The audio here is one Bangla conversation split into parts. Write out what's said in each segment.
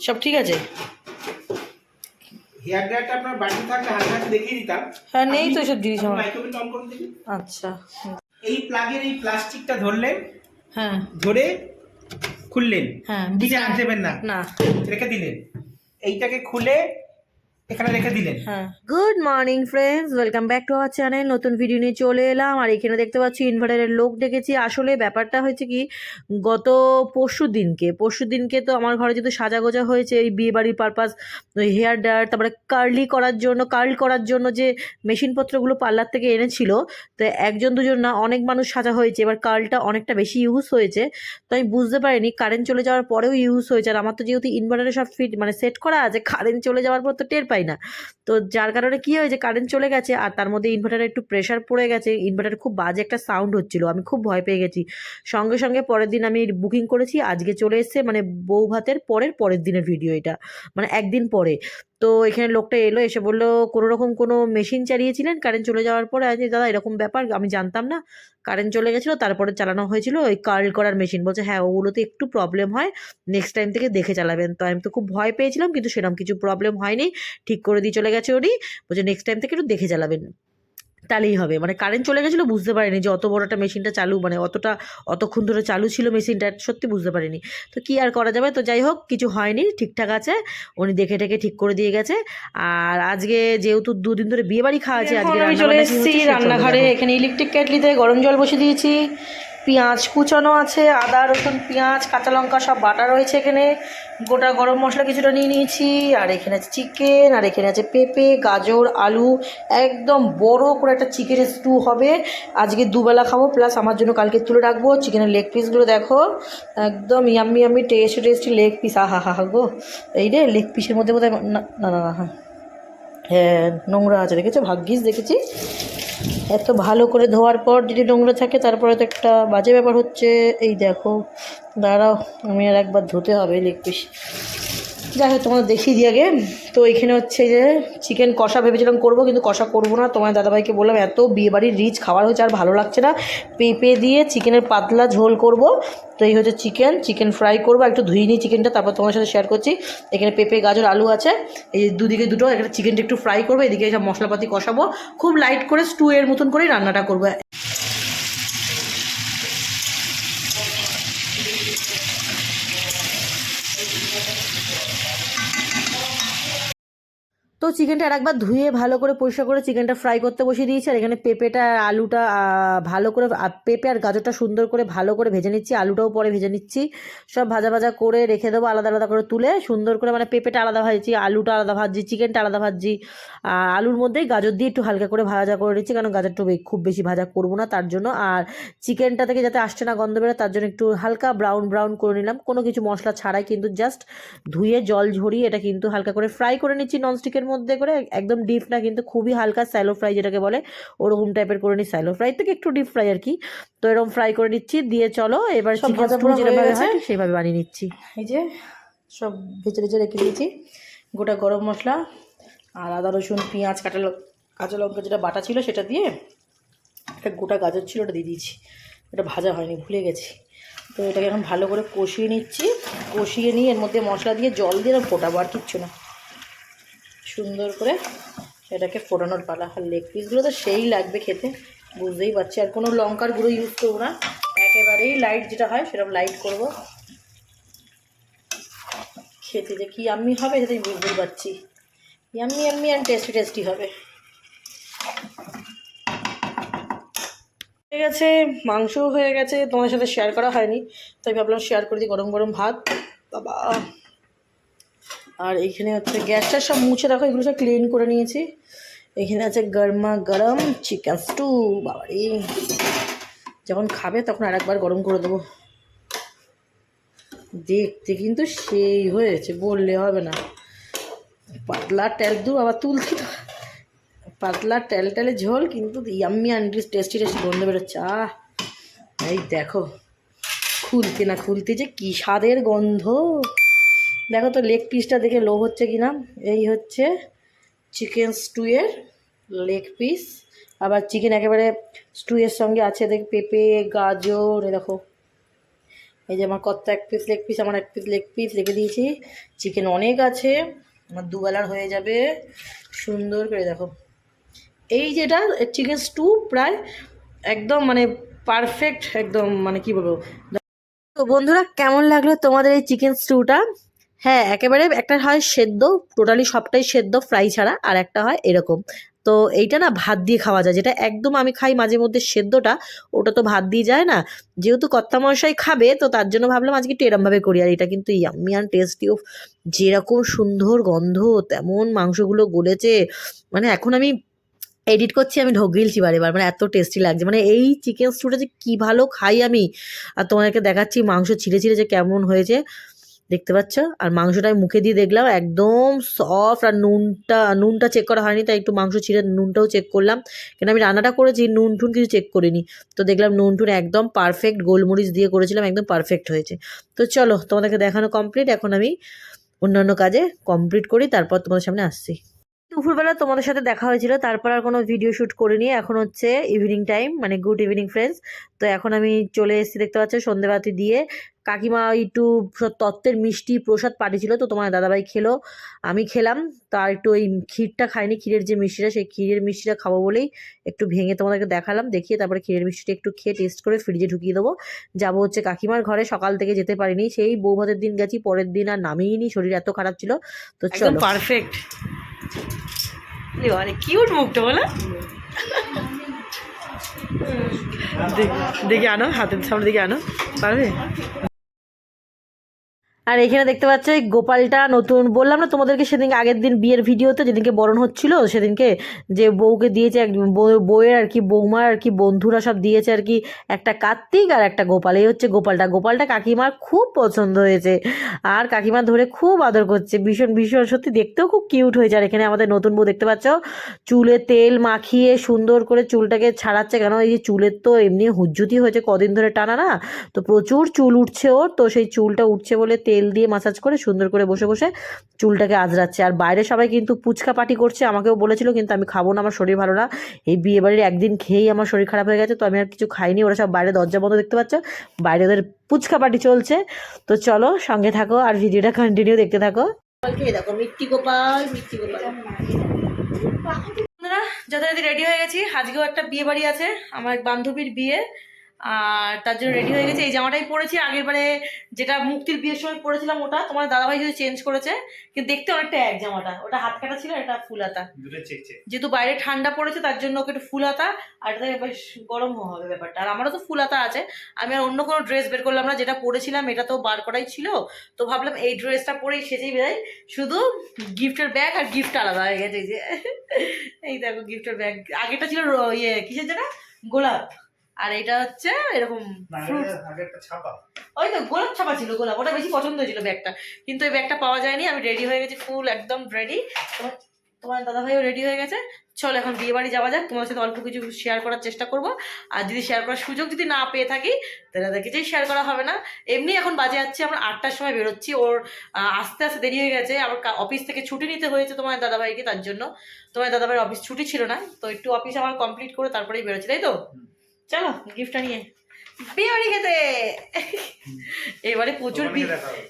সব ঠিক আছে? হেয়ার ড্রায়ারটা আপনার বাড়িতে থাকলে হাতে হাতে দেখিয়ে দিতাম। হ্যাঁ নেই তো সব জিনিস আমার। মাইক্রোওয়েভ অন আচ্ছা। এই প্লাগের এই প্লাস্টিকটা ধরলেন হ্যাঁ। ধরে খুললেন। হ্যাঁ নিচে আনতে না। না। রেখে দিলেন। এইটাকে খুলে এখানে রেখে দিলেন। Good morning friends welcome back to our channel নতুন ভিডিও নিয়ে চলে এলাম। আর এখানে দেখতে পাচ্ছি ইনভার্টারের লোক ডেকেছি। আসলে ব্যাপারটা হয়েছে কি, গত পরশু দিনকে পরশু দিনকে তো আমার ঘরে যেহেতু সাজা গোজা হয়েছে, এই বিয়ে বাড়ির পারপাস ওই হেয়ার ড্রায়ার তারপরে কার্লি করার জন্য কার্ল করার জন্য যে মেশিনপত্রগুলো পার্লার থেকে এনেছিল, তো একজন দুজন না, অনেক মানুষ সাজা হয়েছে। এবার কার্লটা অনেকটা বেশি ইউজ হয়েছে। তো আমি বুঝতে পারিনি কারেন্ট চলে যাওয়ার পরেও ইউজ হয়েছে। আর আমার তো যেহেতু ইনভার্টারে সব ফিট মানে সেট করা আছে কারেন্ট চলে যাওয়ার পর তো টের পাই। না। তো যার কারণে কি হয়েছে কারেন্ট চলে গেছে আর তার মধ্যে ইনভার্টারে একটু প্রেশার পড়ে গেছে ইনভার্টারে খুব বাজে একটা সাউন্ড হচ্ছিল, আমি খুব ভয় পেয়ে গেছি। সঙ্গে সঙ্গে পরের দিন আমি বুকিং করেছি, আজকে চলে এসছে মানে বউ ভাতের পরের পরের দিনের ভিডিও এটা মানে একদিন পরে। তো এখানে লোকটা এলো, এসে বলল, কোনো রকম কোনো মেশিন চালিয়েছিলেন? কারেন্ট চলে যাওয়ার পরে? আজ দাদা, এরকম ব্যাপার, আমি জানতাম না। কারেন্ট চলে গেছিল, তারপরে চালানো হয়েছিল ওই কার্ল করার মেশিন বলছে হ্যাঁ ওগুলোতে একটু প্রবলেম হয় নেক্সট টাইম থেকে দেখে চালাবেন। তো আমি তো খুব ভয় পেয়েছিলাম, কিন্তু সেরকম কিছু প্রবলেম হয়নি। ঠিক করে দিয়ে চলে গেছে উনি। বলছে নেক্সট টাইম থেকে একটু দেখে চালাবেন। তাহলেই হবে। মানে কারেন্ট চলে গেছিল বুঝতে পারিনি যে অত বড় একটা মেশিনটা চালু মানে অতটা অতক্ষণ ধরে চালু ছিল মেশিনটা সত্যি বুঝতে পারিনি। তো কি আর করা যাবে? তো যাই হোক কিছু হয়নি ঠিকঠাক আছে। উনি দেখে টেকে ঠিক করে দিয়ে গেছে। আর আজকে যেহেতু দুদিন ধরে বিয়ে বাড়ি খাওয়া আছে আজকে আমি চলে এসেছি রান্নাঘরে। এখানে ইলেকট্রিক কেটলিতে গরম জল বসে দিয়েছি। পেঁয়াজ কুচানো আছে, আদা, রসুন, পেঁয়াজ, কাঁচা লঙ্কা, সব বাটা রয়েছে এখানে। গোটা গরম মশলা কিছুটা নিয়ে নিয়েছি, আর এখানে আছে চিকেন, আর এখানে আছে পেঁপে, গাজর, আলু, একদম বড় করে একটা চিকেনের স্টু হবে। আজকে দুবেলা খাব প্লাস আমার জন্য কালকে তুলে রাখব। চিকেনের লেগ পিসগুলো দেখো, একদম yummy yummy tasty tasty leg piece আহা হা হা গো। এই রে লেগ পিসের মধ্যে বোধহয় না না না হ্যাঁ। নোংরা আছে, দেখেছ? ভাগ্যিস দেখেছি। এত ভালো করে ধোয়ার পর যদি নোংরা থাকে, তারপরে তো একটা বাজে ব্যাপার হচ্ছে। এই দেখো, দাঁড়াও, আমি আর একবার ধুতে হবে লেগ পিস যাই হোক, তোমাদের দেখিয়ে দিয়ে আগে। তো এখানে হচ্ছে যে চিকেন কষা ভেবেছিলাম করব, কিন্তু কষা করব না। তোমার দাদাভাইকে বললাম, এত বিয়েবাড়ির রিচ খাবার হয়েছে, আর ভালো লাগছে না। পেঁপে দিয়ে চিকেনের পাতলা ঝোল করব। তো এই হচ্ছে চিকেন চিকেন ফ্রাই করব। একটু ধুয়ে নিই চিকেনটা তারপর তোমার সাথে শেয়ার করছি। এখানে পেঁপে, গাজর, আলু আছে। এই দুদিকে দুটো, এখানে চিকেনটা একটু ফ্রাই করব, এদিকে সব মশলাপাতি কষাবো। খুব লাইট করে স্টু এর মতন করেই রান্নাটা করব। তো চিকেনটা আরেকবার ধুয়ে ভালো করে পরিষ্কার করে চিকেনটা ফ্রাই করতে বসিয়ে দিয়েছি। আর এখানে পেঁপেটা, আলুটা ভালো করে পেঁপে আর গাজরটা সুন্দর করে ভালো করে ভেজে নিচ্ছি। আলুটাও পরে ভেজে নিচ্ছি। সব ভাজা ভাজা করে রেখে দেবো আলাদা আলাদা করে তুলে। সুন্দর করে মানে পেঁপেটা আলাদা ভাজছি, আলুটা আলাদা ভাজছি, চিকেনটা আলাদা ভাজছি। আলুর মধ্যেই গাজর দিয়ে একটু হালকা করে ভাজা করে নিচ্ছি, কারণ গাজরটা খুব বেশি ভাজা করব না তার জন্য। আর চিকেনটা থেকে যাতে আসছে না গন্ধ বেরোয়, তার জন্য একটু হালকা ব্রাউন ব্রাউন করে নিলাম। কোনো কিছু মশলা ছাড়াই কিন্তু জাস্ট ধুয়ে জল ঝরিয়ে এটা কিন্তু হালকা করে ফ্রাই করে নিচ্ছি ননস্টিকের মধ্যে করে একদম ডিপ না কিন্তু খুবই হালকা স্যালো ফ্রাই যেটাকে বলে ওরকম টাইপের করে নিই স্যালো ফ্রাই থেকে একটু ডিপ ফ্রাই আর কি। তো এরকম ফ্রাই করে নিচ্ছি দিয়ে চলো এবার চিকেন স্টু যেভাবে হয় সেভাবে বানিয়ে নিচ্ছি। এই যে সব ভেজে ভেজে রেখে দিয়েছি। গোটা গরম মশলা আর আদা রসুন পেঁয়াজ কাঁচা ল- কাঁচা লঙ্কা যেটা বাটা ছিল সেটা দিয়ে একটা গোটা গাজর ছিল ওটা দিয়ে দিয়েছি। এটা ভাজা হয়নি ভুলে গেছি। তো এটাকে এখন ভালো করে কষিয়ে নিচ্ছি। কষিয়ে নিয়ে এর মধ্যে মশলা দিয়ে জল দিয়ে ফোটাবো আর কিচ্ছু না। সুন্দর করে এটাকে ফোটানোর পালা আর লেগ পিসগুলো তো সেই লাগবে খেতে, বুঝতেই পারছি। আর কোনো লঙ্কার গুঁড়ো ইউজ করব না, একেবারেই লাইট যেটা হয় সেরকম লাইট করব। খেতে যে কি আম্মি হবে সেটাই বুঝতেই পারছি। Yummy yummy and tasty tasty হবে। হয়ে গেছে মাংস হয়ে গেছে, তোমাদের সাথে শেয়ার করা হয়নি, তাই ভাবলাম শেয়ার করে দিই গরম গরম ভাত। বাবা। আর এখানে হচ্ছে গ্যাসটা সব মুছে রাখো, এগুলো সব ক্লিন করে নিয়েছি। এখানে আছে গরমা গরম চিকেন স্টু বাবারে। যখন খাবে তখন আরেকবার গরম করে দেবো। দেখতে কিন্তু সেই হয়েছে, বললে হবে না। পাতলা তেল দু আবার তুলতে তো পাতলা তেল টেলে ঝোল কিন্তু ইয়াম্মি আন্ডি টেস্টি টেস্টি গন্ধ বেরোচ্ছে, আহ। এই দেখো, খুলতে না খুলতে যে কী স্বাদের গন্ধ। দেখো তো লেগ পিসটা দেখে লো হচ্ছে কি না এই হচ্ছে চিকেন স্টুয়ের লেগ পিস আবার চিকেন একেবারে স্টুয়ের সঙ্গে আছে, দেখ পেঁপে, গাজর দেখো। এই যে আমার কত এক পিস লেগ পিস আমার এক পিস লেগ পিস রেখে দিয়েছি। চিকেন অনেক আছে, আমার দুবেলার হয়ে যাবে। সুন্দর করে দেখো। এই যেটা চিকেন স্টু প্রায় একদম মানে পারফেক্ট একদম মানে কি বলব? তো বন্ধুরা, কেমন লাগল তোমাদের এই চিকেন স্টুটা হ্যাঁ একেবারে একটা হয় সেদ্ধ টোটালি সবটাই সেদ্ধ ফ্রাই ছাড়া, আর একটা হয় এরকম। তো এইটা না ভাত দিয়ে খাওয়া যায়, যেটা একদম আমি খাই মাঝে মধ্যে সেদ্ধটা, ওটা তো ভাত দিয়ে যায় না। যেহেতু কর্তা মশাই খাবে, তো তার জন্য ভাবলাম আজকে একটু এরমভাবে করি, আর এটা কিন্তু ইয়াম্মি আর টেস্টি যেরকম সুন্দর গন্ধ, তেমন মাংসগুলো গলেছে। মানে এখন আমি এডিট করছি, আমি ঢোক গিলছি বারে বার মানে এত টেস্টি লাগছে। মানে এই চিকেন স্টুটা যে কী ভালো খাই আমি, আর তোমাদেরকে দেখাচ্ছি মাংস ছিঁড়ে ছিঁড়ে যে কেমন হয়েছে। দেখতে পাচ্ছ? আর মাংসটা আমি মুখে দিয়ে দেখলাম, একদম সফট আর নুনটা নুনটা চেক করা হয়নি, তাই একটু মাংস ছিঁড়ে নুনটাও চেক করলাম। কেন আমি রান্নাটা করেছি, নুন টুন কিছু চেক করিনি। তো দেখলাম নুন টুন একদম পারফেক্ট গোলমরিচ দিয়ে করেছিলাম, একদম পারফেক্ট হয়েছে। তো চলো, তোমাদেরকে দেখানো কমপ্লিট এখন আমি অন্যান্য কাজে কমপ্লিট করি, তারপর তোমাদের সামনে আসছি। দুপুরবেলা তোমাদের সাথে দেখা হয়েছিল, তারপর আর কোনো ভিডিও শ্যুট করিনি, এখন হচ্ছে ইভিনিং টাইম মানে গুড ইভিনিং ফ্রেন্ডস তো এখন আমি চলে এসেছি, দেখতে পাচ্ছ, সন্ধেবাতি দিয়ে। কাকিমা একটু সব তত্ত্বের মিষ্টি প্রসাদ পাঠিয়েছিল তো তোমার দাদাভাই খেলো। আমি খেলাম তার একটু ওই ক্ষীরটা খাইনি ক্ষীরের যে মিষ্টিটা সেই ক্ষীরের মিষ্টিটা খাব বলেই একটু ভেঙে তোমাদেরকে দেখালাম দেখিয়ে তারপরে ক্ষীরের মিষ্টিটা একটু খেয়ে টেস্ট করে ফ্রিজে ঢুকিয়ে দেবো। যাব হচ্ছে কাকিমার ঘরে সকাল থেকে যেতে পারিনি সেই বৌভাতের দিন গেছি পরের দিন আর নামিয়েই শরীর এত খারাপ ছিল তো একদম চলো। পারফেক্ট কিউট মুখটা বলো। দেখি আনো হাতের সামনে দিকে আনো পারবে? আর এখানে দেখতে পাচ্ছ, এই গোপালটা নতুন, বললাম না তোমাদেরকে সেদিনকে আগের দিন বিয়ের ভিডিওতে যেদিনকে বরণ হচ্ছিল, সেদিনকে যে বউকে দিয়েছে এক বউ- বউয়ের আর কি বৌমার আর কি বন্ধুরা সব দিয়েছে আর কি একটা কার্তিক আর একটা গোপাল। এই হচ্ছে গোপালটা। গোপালটা কাকিমার খুব পছন্দ হয়েছে আর কাকিমা ধরে খুব আদর করছে। ভীষণ ভীষণ, সত্যি দেখতেও খুব কিউট হয়েছে। আর এখানে আমাদের নতুন বউ দেখতে পাচ্ছ, চুলে তেল মাখিয়ে সুন্দর করে চুলটাকে ছাড়াচ্ছে কেন? এই যে চুলের তো এমনি হুজ্জুতি হয়েছে কদিন ধরে টানা না, তো প্রচুর চুল উঠছে ওর, তো সেই চুলটা উঠছে বলে তেল দিয়ে মাসাজ করে সুন্দর করে বসে বসে চুলটাকে আজরাচ্ছে আর বাইরে সবাই কিন্তু পুচকা পাটি করছে, আমাকেও বলেছিল কিন্তু আমি খাব না, আমার শরীর ভালো না। এই বিয়ে বাড়ির একদিন খেয়েই আমার শরীর খারাপ হয়ে গেছে, তো আমি আর কিছু খাইনি, ওরা সব বাইরে দরজা বন্ধ দেখতে পাচ্ছ, বাইরে ওদের পুচকা পাটি চলছে। তো চলো সঙ্গে থাকো আর ভিডিওটা কন্টিনিউ দেখতে থাকো। দেখো মিট্টি গোপাল মিট্টি গোপাল। যথারীতি রেডি হয়ে গেছি। আজকেও একটা বিয়ে বাড়ি আছে, আমার এক বান্ধবীর বিয়ে। আর তার জন্য রেডি হয়ে গেছে। এই জামাটাই পরেছি। আগের বারে যেটা মুক্তির বিয়ের সময় পরেছিলাম ওটা তোমার দাদাভাই যদি চেঞ্জ করেছে কিন্তু দেখতে অনেকটা এক জামাটা। ওটা হাত কাটা ছিল এটা ফুল হাতা। যেহেতু বাইরে ঠান্ডা পড়েছে তার জন্য ওকে একটু ফুল হাতা আর এটাতে বেশ গরম হবে ব্যাপারটা। আর আমারও তো ফুল হাতা আছে। আমি আর অন্য কোনো ড্রেস বের করলাম না যেটা পরেছিলাম এটা তো বার করাই ছিল। তো ভাবলাম এই ড্রেসটা পরেই সেজেই বেরাই। শুধু গিফটের ব্যাগ আর গিফট আলাদা হয়ে গেছে এই যে। এই দেখো গিফটের ব্যাগ আগেটা ছিল ইয়ে কিসের যেটা? গোলাপ। আর এটা হচ্ছে এরকম ওই তো গোলাপ ছাপা ছিল গোলাপ। ওটা বেশি পছন্দ হয়েছিল ব্যাগটা। কিন্তু এই ব্যাগটা পাওয়া যায়নি আমি রেডি হয়ে গেছি ফুল একদম রেডি তোমার তোমার দাদাভাইও রেডি হয়ে গেছে। চলো এখন বিয়ে বাড়ি যাওয়া যাক তোমার সাথে অল্প কিছু শেয়ার করার চেষ্টা করব। আর যদি শেয়ার করার সুযোগ যদি না পেয়ে থাকি তাহলে তাদের কিছুই শেয়ার করা হবে না। এমনি এখন বাজে যাচ্ছি আমরা আটটার সময় বেরোচ্ছি। ওর আস্তে আস্তে দেরি হয়ে গেছে। আমার অফিস থেকে ছুটি নিতে হয়েছে তোমার দাদাভাইকে তার জন্য। তোমার দাদাভাইয়ের অফিস ছুটি ছিল না তো একটু অফিস আমার কমপ্লিট করে তারপরেই বেরোচ্ছি তাই তো? চলো গিফটটা নিয়ে। বিয়ে বাড়ি খেতে। এবারে প্রচুর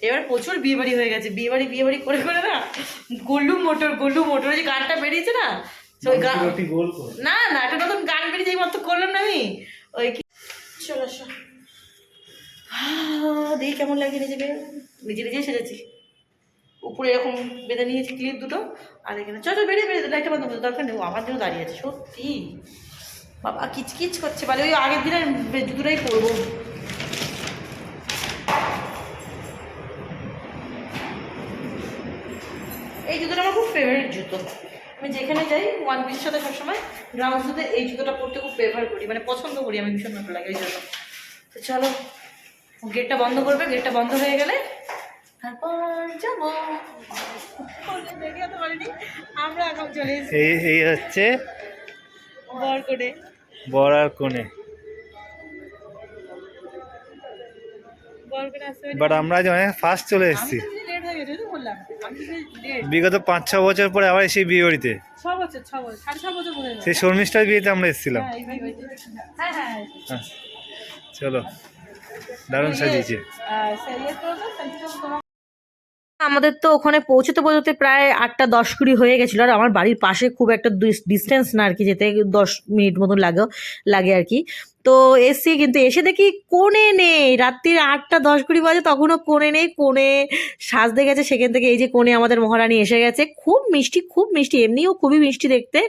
এবার প্রচুর বিয়ে বাড়ি হয়ে গেছে। বিয়ে বাড়ি বিয়ে বাড়ি করে করে না গোল্লু মোটর গোল্লু মোটর যে গানটা বেরিয়েছে না? ওই গান না না একটা নতুন গান বেরিয়েছে এই মাত্র করলাম না আমি। ওই কি চলো আহ, দেখি কেমন লাগে নিজেকে? নিজে নিজেই সেজেছি। উপরে এরকম বেঁধে নিয়েছি ক্লিপ দুটো। আর এখানে চলো বেরিয়ে বেরিয়ে লাইটটা বন্ধ করতে দরকার নেই আমার জন্য দাঁড়িয়ে আছে সত্যি। বাবা কিচকিচ করছে বলে ওই আগের দিনের জুতোটাই পরবো এই জুতোটা আমার খুব ফেভারিট জুতো। আমি যেখানে যাই ওয়ান পিসের সাথে সবসময় গ্রাউন্ড জুতো এই জুতোটা পরতে খুব প্রেফার করি মানে পছন্দ করি আমি ভীষণ ভালো লাগে এই জন্য। তো চলো গেটটা বন্ধ করবে গেটটা বন্ধ হয়ে গেলে তারপর যাব। আমরা এখন চলে এই হচ্ছে বর করে বর আর কোণে। বাট আমরা আজ অনেক ফার্স্ট চলে এসেছি। বিগত পাঁচ ছ বছর পরে আবার সেই বিয়ে বাড়িতে। সেই শর্মিষ্ঠার বিয়েতে আমরা এসেছিলাম। হ্যাঁ হ্যাঁ হ্যাঁ চলো। দারুণ সাজিয়েছে। আমাদের তো ওখানে পৌঁছতে পৌঁছতে প্রায় আটটা দশ কুড়ি হয়ে গেছিল। আর আমার বাড়ির পাশে খুব একটা ডিস্টেন্স না আর কি, যেতে দশ মিনিট মতন লাগে লাগে আর কি। তো এসছি কিন্তু এসে দেখি কোণে নেই। রাত্রির আটটা দশ কুড়ি বাজে তখনও কোণে নেই, কোণে সাজতে গেছে, সেখান থেকে এই যে কোণে আমাদের মহারানী এসে গেছে। খুব মিষ্টি খুব মিষ্টি, এমনিও খুবই মিষ্টি দেখতে।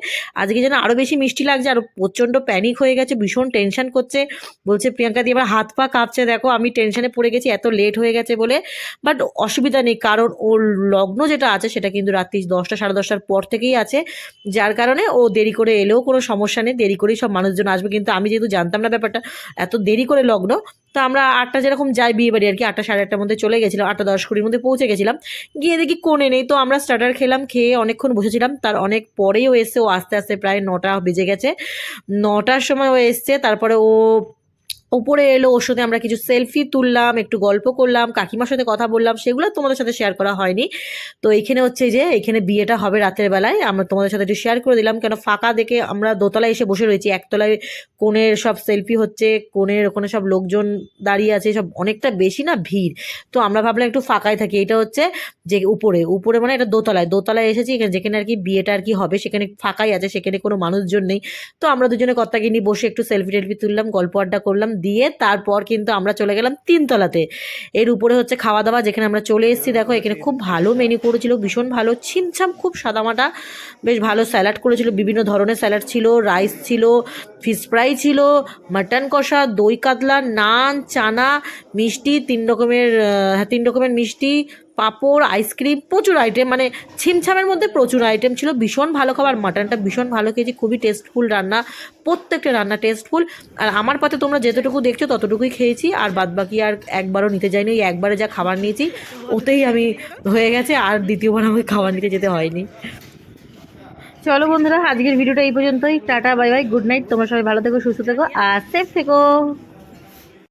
আজকে যেন আরও বেশি মিষ্টি লাগছে, আর প্রচণ্ড প্যানিক হয়ে গেছে, ভীষণ টেনশন করছে। বলছে প্রিয়াঙ্কা দিয়ে আমার হাত পা কাঁপছে, দেখো, আমি টেনশনে পড়ে গেছি, এত লেট হয়ে গেছে বলে। বাট অসুবিধা নেই, কারণ ওর লগ্ন যেটা আছে, সেটা কিন্তু রাত্রি দশটা, সাড়ে দশটার পর থেকেই আছে। যার কারণে ও দেরি করে এলেও কোনো সমস্যা নেই, দেরি করেই সব মানুষজন আসবে। কিন্তু আমি যেহেতু জানতাম না ব্যাপারটা এত দেরি করে লগ্ন, তো আমরা আটটা যেরকম যাই বিয়ে বাড়ি আর কি, আটটা সাড়ে আটটার মধ্যে চলে গেছিলাম, আটটা দশ কুড়ির মধ্যে পৌঁছে গেছিলাম। গিয়ে দেখি কোণে নেই, তো আমরা স্টার্টার খেলাম, খেয়ে অনেকক্ষণ বসেছিলাম। তার অনেক পরেই ও এসে ও আস্তে আস্তে প্রায় নটা বেজে গেছে। নটার সময় ও এসছে, তারপরে ও উপরে এলো ওর সাথে আমরা কিছু সেলফি তুললাম, একটু গল্প করলাম, কাকিমার সাথে কথা বললাম, সেগুলো তোমাদের সাথে শেয়ার করা হয়নি। তো এখানে হচ্ছে যে, এখানে বিয়েটা হবে রাতের বেলায়, আমরা তোমাদের সাথে একটু শেয়ার করে দিলাম, কেন ফাঁকা দেখে আমরা দোতলায় এসে বসে রয়েছি, একতলায় কোণের সব সেলফি হচ্ছে, কোণের ওখানে সব লোকজন দাঁড়িয়ে আছে, সব অনেকটা বেশি না ভিড়। তো আমরা ভাবলাম একটু ফাঁকায় থাকি, এটা হচ্ছে যে উপরে উপরে মানে এটা দোতলায় দোতলায় এসেছি, এখানে যেখানে আর কি বিয়েটা আর কি হবে, সেখানে ফাঁকাই আছে, সেখানে কোনো মানুষজন নেই। তো আমরা দুজনে কর্তাগিনি বসে একটু সেলফি টেলফি তুললাম, গল্প আড্ডা করলাম দিয়ে তারপর কিন্তু আমরা চলে গেলাম তিনতলাতে। এর উপরে হচ্ছে খাওয়া দাওয়া যেখানে আমরা চলে এসেছি। দেখো, এখানে খুব ভালো মেনু করেছিল, ভীষণ ভালো। ছিমছাম খুব সাদামাটা, বেশ ভালো স্যালাড করেছিল। বিভিন্ন ধরনের স্যালাড ছিল রাইস ছিল ফিশ ফ্রাই ছিল মাটন কষা, দই কাতলা, নান, চানা, মিষ্টি, তিন রকমের তিন রকমের মিষ্টি পাঁপড় আইসক্রিম প্রচুর আইটেম মানে ছিমছামের মধ্যে প্রচুর আইটেম ছিল। ভীষণ ভালো খাবার মাটনটা ভীষণ ভালো খেয়েছি, খুবই টেস্টফুল রান্না, প্রত্যেকটা রান্না টেস্টফুল আর আমার পাতে তোমরা যতটুকু দেখছ ততটুকুই খেয়েছি, আর বাদ বাকি আর একবারও নিতে যাইনি ওই একবারে যা খাবার নিয়েছি, ওতেই আমি হয়ে গেছে, আর দ্বিতীয়বার আমাকে খাবার নিতে যেতে হয়নি। চলো বন্ধুরা, আজকের ভিডিওটা এই পর্যন্তই, tata bye bye good night তোমরা সবাই ভালো থেকো, সুস্থ থেকো, আর সেফ থেকো।